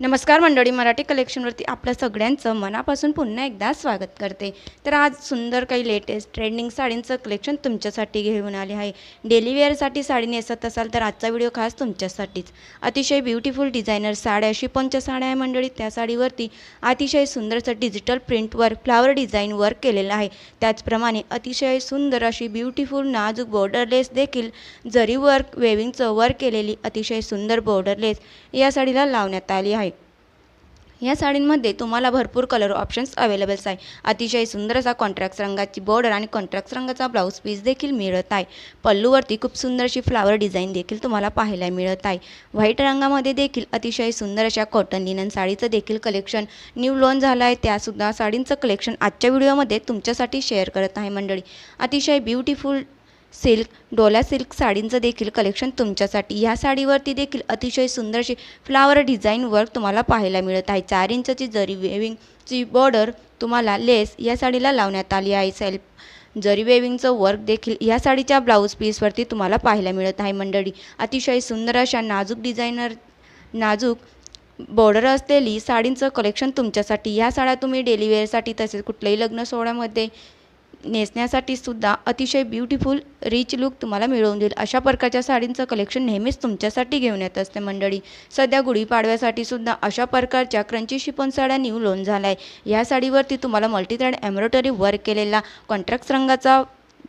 नमस्कार मंडळी मराठी कलेक्शनवरती आपल्या सगळ्यांचं मनापासून पुन्हा एकदा स्वागत करते. तर आज सुंदर काही लेटेस्ट ट्रेंडिंग साडींचं कलेक्शन तुमच्यासाठी घेऊन आले आहे. डेली वेअरसाठी साडी नेसत असाल तर आजचा व्हिडिओ खास तुमच्यासाठीच. अतिशय ब्युटिफुल डिझायनर साड्या शिपनच्या साड्या आहे मंडळी त्या साडीवरती अतिशय सुंदरचं डिजिटल प्रिंटवर फ्लावर डिझाईन वर्क केलेलं आहे. त्याचप्रमाणे अतिशय सुंदर अशी ब्युटिफुल नाजूक बॉर्डरलेस देखील जरी वर्क वेविंगचं वर्क केलेली अतिशय सुंदर बॉर्डरलेस या साडीला लावण्यात आली आहे. या साडींमध्ये तुम्हाला भरपूर कलर ऑप्शन्स अवेलेबल्स आहे. अतिशय सुंदर असा कॉन्ट्रॅक्ट रंगाची बॉर्डर आणि कॉन्ट्रॅक्ट रंगाचा ब्लाऊज पीस देखील मिळत आहे. पल्लूवरती खूप सुंदर अशी फ्लावर डिझाईन देखील तुम्हाला पाहायला मिळत आहे. व्हाईट रंगामध्ये देखील अतिशय सुंदर अशा कॉटन लिनन साडीचं देखील कलेक्शन न्यू लॉन्च झालं आहे. त्यासुद्धा साडींचं कलेक्शन आजच्या व्हिडिओमध्ये तुमच्यासाठी शेअर करत आहे मंडळी. अतिशय ब्युटिफुल सिल्क डोला सिल्क साडींचं देखील कलेक्शन तुमच्यासाठी. ह्या साडीवरती देखील अतिशय सुंदरशी फ्लावर डिझाईन वर्क तुम्हाला पाहायला मिळत आहे. चार इंचची जरी वेविंगची बॉर्डर तुम्हाला लेस या साडीला लावण्यात आली आहे. सेल्फ जरी वेविंगचं वर्क देखील या साडीच्या ब्लाऊज पीसवरती तुम्हाला पाहायला मिळत आहे मंडळी. अतिशय सुंदर अशा नाजूक डिझायनर नाजूक बॉर्डर असलेली साडींचं कलेक्शन तुमच्यासाठी. ह्या साड्या तुम्ही डेली वेअरसाठी तसेच कुठल्याही लग्न सोहळ्यामध्ये नेसण्यासाठी सुद्धा अतिशय ब्युटिफुल रिच लुक तुम्हाला मिळवून देईल. अशा प्रकारच्या साडींचं कलेक्शन नेहमीच तुमच्यासाठी घेऊन येत असते मंडळी. सध्या गुढीपाडव्यासाठी सुद्धा अशा प्रकारच्या क्रंची शिपन साड्या न्यू लोन झाला आहे या साडीवरती तुम्हाला मल्टीथ्रेड एम्ब्रॉयडरी वर्क केलेला कॉन्ट्रॅक्ट रंगाचा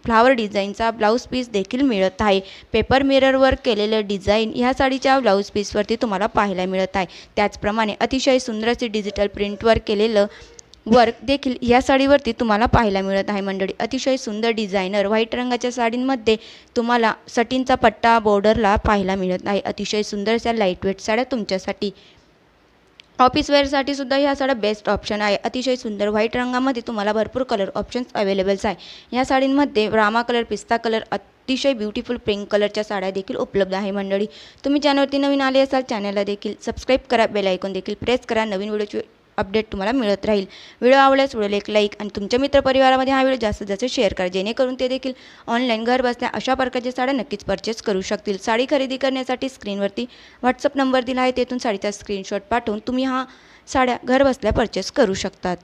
फ्लावर डिझाईनचा ब्लाऊज पीस देखील मिळत आहे. पेपर मिररवर केलेलं डिझाईन ह्या साडीच्या ब्लाऊज पीसवरती तुम्हाला पाहायला मिळत आहे. त्याचप्रमाणे अतिशय सुंदर असे डिजिटल प्रिंटवर केलेलं वर्क देखील या साडीवरती तुम्हाला पाहायला मिळत आहे मंडळी. अतिशय सुंदर डिझायनर व्हाईट रंगाच्या साडींमध्ये तुम्हाला सटीनचा पट्टा बॉर्डरला पाहायला मिळत आहे अतिशय सुंदर अशा लाईटवेट साड्या तुमच्यासाठी. ऑफिस वेअरसाठी सुद्धा ह्या साड्या बेस्ट ऑप्शन आहे. अतिशय सुंदर व्हाईट रंगामध्ये तुम्हाला भरपूर कलर ऑप्शन्स अवेलेबल्स आहे. ह्या साडींमध्ये रामा कलर पिस्ता कलर अतिशय ब्युटिफुल पिंक कलरच्या साड्या देखील उपलब्ध आहे मंडळी. तुम्ही चॅनलवरती नवीन आले असाल चॅनलला देखील सबस्क्राईब करा बेल आयकॉन देखील प्रेस करा. नवीन व्हिडिओची अपडेट तुम्हाला मिळत राहील. व्हिडिओ आवडल्यास व्हिडिओला एक लाईक आणि तुमच्या मित्रपरिवारामध्ये हा व्हिडिओ जास्तीत जास्त शेअर करा जेणेकरून ते देखील ऑनलाईन घर बसल्या अशा प्रकारच्या साड्या नक्कीच परचेस करू शकतील. साडी खरेदी करण्यासाठी स्क्रीनवरती व्हॉट्सअप नंबर दिला आहे तेथून साडीचा स्क्रीनशॉट पाठवून तुम्ही हा साड्या घर बसल्या परचेस करू शकतात.